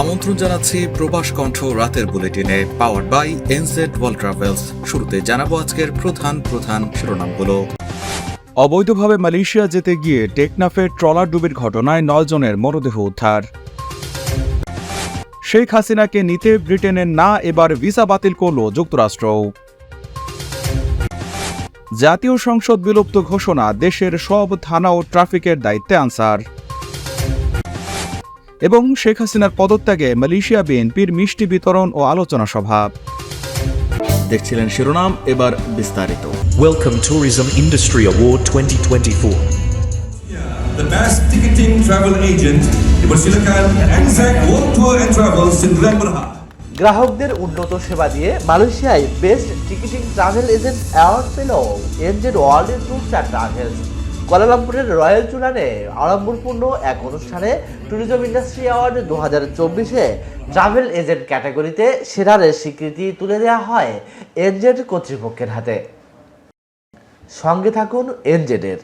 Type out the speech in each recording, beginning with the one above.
আমন্ত্রণ জানাচ্ছি প্রবাস কণ্ঠ রাতের বুলেটিনে power by NZ world travels শুরুতে জানাব আজকের প্রধান প্রধান শিরোনামগুলো। অবৈধভাবে মালয়েশিয়া যেতে গিয়ে টেকনাফের ট্রলার ডুবির ঘটনায় নয় জনের মরদেহ উদ্ধার। শেখ হাসিনাকে নিতে ব্রিটেনের না, এবার ভিসা বাতিল করল যুক্তরাষ্ট্র। জাতীয় সংসদ বিলুপ্ত ঘোষণা, দেশের সব থানা ও ট্রাফিকের দায়িত্বে আনসার। এবং শেখ হাসিনার পদত্যাগে মালয়েশিয়া বিএনপির মিষ্টি বিতরণ ও আলোচনা সভা। দেখছিলেন শিরোনাম এবার বিস্তারিত। Welcome Tourism Industry Award 2024. The best ticketing travel agent dipersilakan Anzac World Tour and in Glen গ্রাহকদের উন্নত সেবা দিয়ে মালয়েশিয়ায় best ticketing travel agent award পেল NZ world tours and travels কোয়ালালামপুরের royal চুলানে আড়ম্বরপূর্ণ এক অনুষ্ঠানে ট্যুরিজম ইন্ডাস্ট্রি অ্যাওয়ার্ড দু হাজার চব্বিশে ট্রাভেল এজেন্ট ক্যাটাগরিতে সেরারের স্বীকৃতি তুলে দেওয়া হয় এনজেড কর্তৃপক্ষের হাতে। সঙ্গে থাকুন এনজেডের।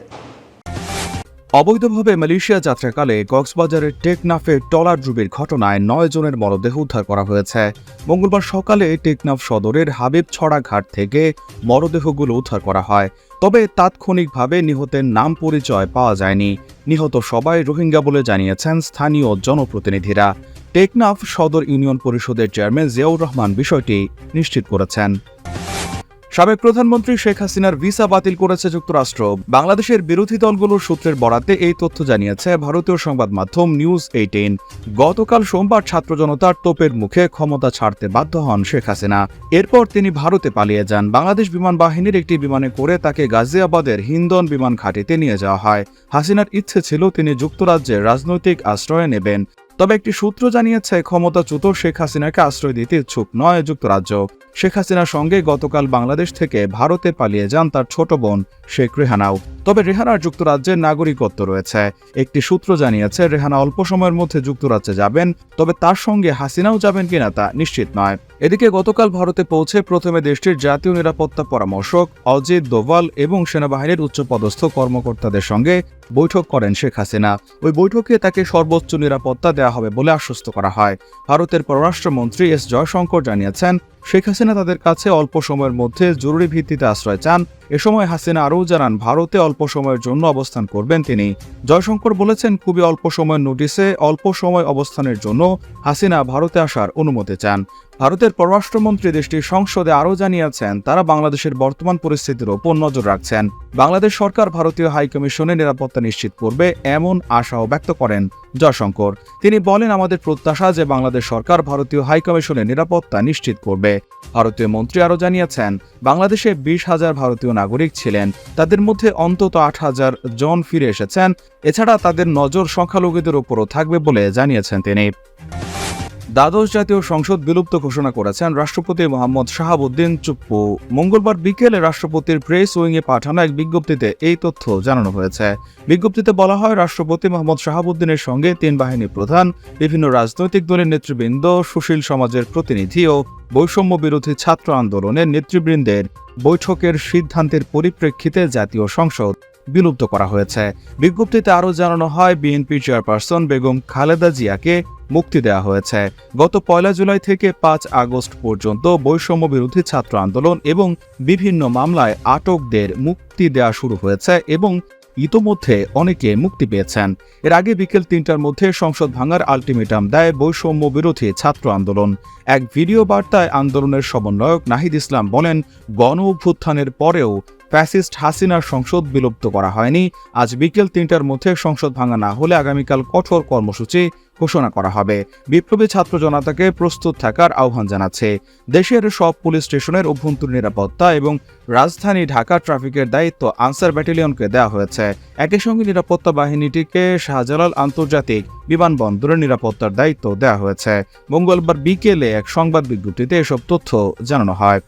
অবৈধভাবে মালয়েশিয়া যাত্রাকালে কক্সবাজারের টেকনাফে টলার ডুবির ঘটনায় নয় জনের মরদেহ উদ্ধার করা হয়েছে। মঙ্গলবার সকালে টেকনাফ সদরের হাবিব ছড়া ঘাট থেকে মরদেহগুলো উদ্ধার করা হয়। তবে তাৎক্ষণিকভাবে নিহতের নাম পরিচয় পাওয়া যায়নি। নিহত সবাই রোহিঙ্গা বলে জানিয়েছেন স্থানীয় জনপ্রতিনিধিরা। টেকনাফ সদর ইউনিয়ন পরিষদের চেয়ারম্যান জিয়াউর রহমান বিষয়টি নিশ্চিত করেছেন। সাবেক প্রধানমন্ত্রী শেখ হাসিনার ভিসা বাতিল করেছে যুক্তরাষ্ট্র। বাংলাদেশের বিরোধী দলগুলোর সূত্রের বরাতে এই তথ্য জানিয়েছে ভারতীয় সংবাদ মাধ্যম নিউজ এইটিন। গতকাল সোমবার ছাত্র জনতার তোপের মুখে ক্ষমতা ছাড়তে বাধ্য হন শেখ হাসিনা। এরপর তিনি ভারতে পালিয়ে যান। বাংলাদেশ বিমান বাহিনীর একটি বিমানে করে তাকে গাজিয়াবাদের হিন্দন বিমান ঘাঁটিতে নিয়ে যাওয়া হয়। হাসিনার ইচ্ছে ছিল তিনি যুক্তরাজ্যে রাজনৈতিক আশ্রয় নেবেন। তবে একটি সূত্র জানিয়েছে, ক্ষমতাচ্যুত শেখ হাসিনাকে আশ্রয় দিতে ইচ্ছুক নয় যুক্তরাজ্য। শেখ হাসিনার সঙ্গে গতকাল বাংলাদেশ থেকে ভারতে পালিয়ে যান তার ছোট বোন শেখ রেহানাও। তবে রেহানার যুক্তরাজ্যের নাগরিকত্ব রয়েছে। একটি সূত্র জানিয়েছে, রেহানা অল্প সময়ের মধ্যে যুক্তরাজ্যে যাবেন, তবে তার সঙ্গে হাসিনাও যাবেন কিনা তা নিশ্চিত নয়। এদিকে গতকাল ভারতে পৌঁছে প্রথমে দেশটির জাতীয় নিরাপত্তা পরামর্শক অজিত দোভাল এবং সেনাবাহিনীর উচ্চপদস্থ কর্মকর্তাদের সঙ্গে বৈঠক করেন শেখ হাসিনা। ওই বৈঠকে তাকে সর্বোচ্চ নিরাপত্তা দেওয়া হবে বলে আশ্বস্ত করা হয়। ভারতের পররাষ্ট্রমন্ত্রী এস জয়শঙ্কর জানিয়েছেন শেখ হাসিনা তাদের কাছে অল্প সময়ের মধ্যে জরুরি ভিত্তিতে আশ্রয় চান। এ সময় হাসিনা আরও জানান, ভারতে অল্প সময়ের জন্য অবস্থান করবেন তিনি। জয়শঙ্কর বলেছেন, খুবই অল্প সময়ের নোটিসে অল্প সময় অবস্থানের জন্য হাসিনা ভারতে আসার অনুমতি চান। ভারতের পররাষ্ট্রমন্ত্রী দেশটির সংসদে আরও জানিয়েছেন, তারা বাংলাদেশের বর্তমান পরিস্থিতির ওপর নজর রাখছেন। বাংলাদেশ সরকার ভারতীয় হাইকমিশনের নিরাপত্তা নিশ্চিত করবে, এমন আশাও ব্যক্ত করেন। জয়শঙ্কর। তিনি বলেন, আমাদের প্রত্যাশা যে বাংলাদেশ সরকার ভারতীয় হাইকমিশনের নিরাপত্তা নিশ্চিত করবে। ভারতীয় মন্ত্রী আরও জানিয়েছেন, বাংলাদেশে বিশ হাজার ভারতীয় নাগরিক ছিলেন। তাদের মধ্যে অন্তত আট হাজার জন ফিরে এসেছেন। এছাড়া তাদের নজর সংখ্যালঘুদের ওপরও থাকবে বলে জানিয়েছেন তিনি। দ্বাদশ জাতীয় সংসদ বিলুপ্ত ঘোষণা করেছেন রাষ্ট্রপতি মোহাম্মদ শাহাবুদ্দিন চুপ্পু। মঙ্গলবার বিকেলে রাষ্ট্রপতির প্রেস উইংয়ে পাঠানো এক বিজ্ঞপ্তিতে এই তথ্য জানানো হয়েছে। বিজ্ঞপ্তিতে বলা হয়, রাষ্ট্রপতি মোহাম্মদ শাহাবুদ্দিনের সঙ্গে তিন বাহিনী প্রধান, বিভিন্ন রাজনৈতিক দলের নেতৃবৃন্দ, সুশীল সমাজের প্রতিনিধি ও বৈষম্য বিরোধী ছাত্র আন্দোলনের নেতৃবৃন্দের বৈঠকের সিদ্ধান্তের পরিপ্রেক্ষিতে জাতীয় সংসদ বিলুপ্ত করা হয়েছে। বিজ্ঞপ্তিতে আরও জানানো হয়, বিএনপি চেয়ারপারসন বেগম খালেদা জিয়াকে মুক্তি দেওয়া হয়েছে। গত পয়লা জুলাই থেকে পাঁচ আগস্ট পর্যন্ত বৈষম্য বিরোধী ছাত্র আন্দোলন এবং বিভিন্ন মামলায় আটকদের মুক্তি দেওয়া শুরু হয়েছে এবং ইতোমধ্যে অনেকে মুক্তি পেয়েছেন। এর আগে বিকেল তিনটার মধ্যে সংসদ ভাঙার আলটিমেটাম দেয় বৈষম্য বিরোধী ছাত্র আন্দোলন। এক ভিডিও বার্তায় আন্দোলনের সমন্বয়ক নাহিদ ইসলাম বলেন গণ অভ্যুত্থানের পরেও ফ্যাসিস্ট হাসিনার সংসদ বিলুপ্ত করা হয়নি। আজ বিকেল তিনটার মধ্যে সংসদ ভাঙা না হলে আগামীকাল কঠোর কর্মসূচি ঘোষণা করা হবে। বিপ্লবী ছাত্র জনতাকে প্রস্তুত থাকার আহ্বান জানাচ্ছে। দেশের সব পুলিশ স্টেশনের অভ্যন্তরীণ নিরাপত্তা এবং রাজধানী ঢাকা ট্রাফিকের দায়িত্ব আনসার ব্যাটালিয়নকে দেওয়া হয়েছে। একই সঙ্গে নিরাপত্তা বাহিনীটিকে শাহজালাল আন্তর্জাতিক বিমানবন্দরের নিরাপত্তার দায়িত্ব দেওয়া হয়েছে। মঙ্গলবার বিকেলে এক সংবাদ বিজ্ঞপ্তিতে এসব তথ্য জানানো হয়।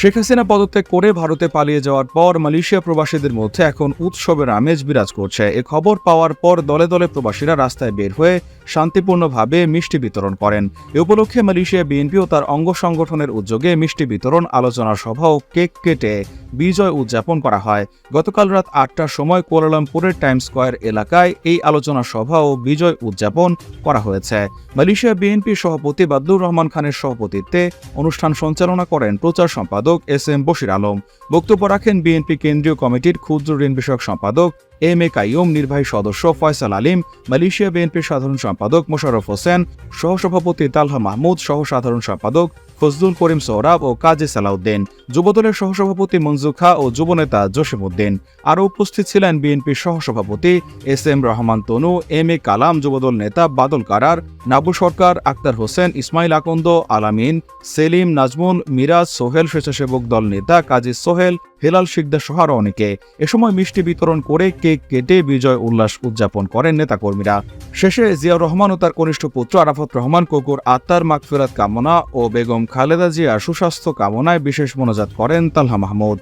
শেখ হাসিনা পদত্যাগ করে ভারতে পালিয়ে যাওয়ার পর মালয়েশিয়া প্রবাসীদের মধ্যে এখন উৎসবের আমেজ বিরাজ করছে। এ খবর পাওয়ার পর দলে দলে প্রবাসীরা রাস্তায় বের হয়ে শান্তিপূর্ণভাবে মিষ্টি বিতরণ করেন। এ উপলক্ষে মালয়েশিয়া বিএনপি ও তার অঙ্গ সংগঠনের উদ্যোগে মিষ্টি বিতরণ আলোচনা সভা ও কেক কেটে বিজয় উদযাপন করা হয়। গতকাল রাত আটটার সময় কুয়ালালামপুরের টাইম স্কোয়ার এলাকায় এই আলোচনা সভা ও বিজয় উদযাপন করা হয়েছে। মালয়েশিয়া বিএনপি সভাপতি বাদুর রহমান খানের সভাপতিত্বে অনুষ্ঠান সঞ্চালনা করেন প্রচার সম্পাদক এস এম বশির আলম। বক্তব্য রাখেন বিএনপি কেন্দ্রীয় কমিটির ক্ষুদ্র ঋণ বিষয়ক সম্পাদক এম এ কাইয়ুম, নির্বাহী সদস্য ফয়সাল আলিম, মালয়েশিয়া বিএনপির সাধারণ সম্পাদক মোশাররফ হোসেন, সহসভাপতি তালহা মাহমুদ সহ সাধারণ সম্পাদক ফজলুল করিম সোহরাব ও কাজী সালাউদ্দিন, যুবদলের সহসভাপতি মঞ্জু খা ও যুবনেতা জসিমউদ্দিন। আরও উপস্থিত ছিলেন বিএনপির সহসভাপতি S M Rahman Tanu, M A Kalam, Jubodal নেতা বাদল কারার, নাবু সরকার, আক্তার হোসেন, ইসমাইল আকন্দ, আলামিন, সেলিম নাজমুল, মিরাজ সোহেল স্বেচ্ছাসেবক দল নেতা কাজী সোহেল হেলাল শিকদার সহ আরও অনেকে। এ সময় মিষ্টি বিতরণ করে কেক কেটে বিজয় উল্লাস উদযাপন করেন নেতাকর্মীরা। শেষে জিয়াউর রহমান ও তার কনিষ্ঠ পুত্র আরাফত রহমান, কুকুর আত্মার মাগফিরাত কামনা ও বেগম খালেদা জিয়ার সুস্বাস্থ্য কামনায় বিশেষ মোনাজাত করেন তালহা মাহমুদ।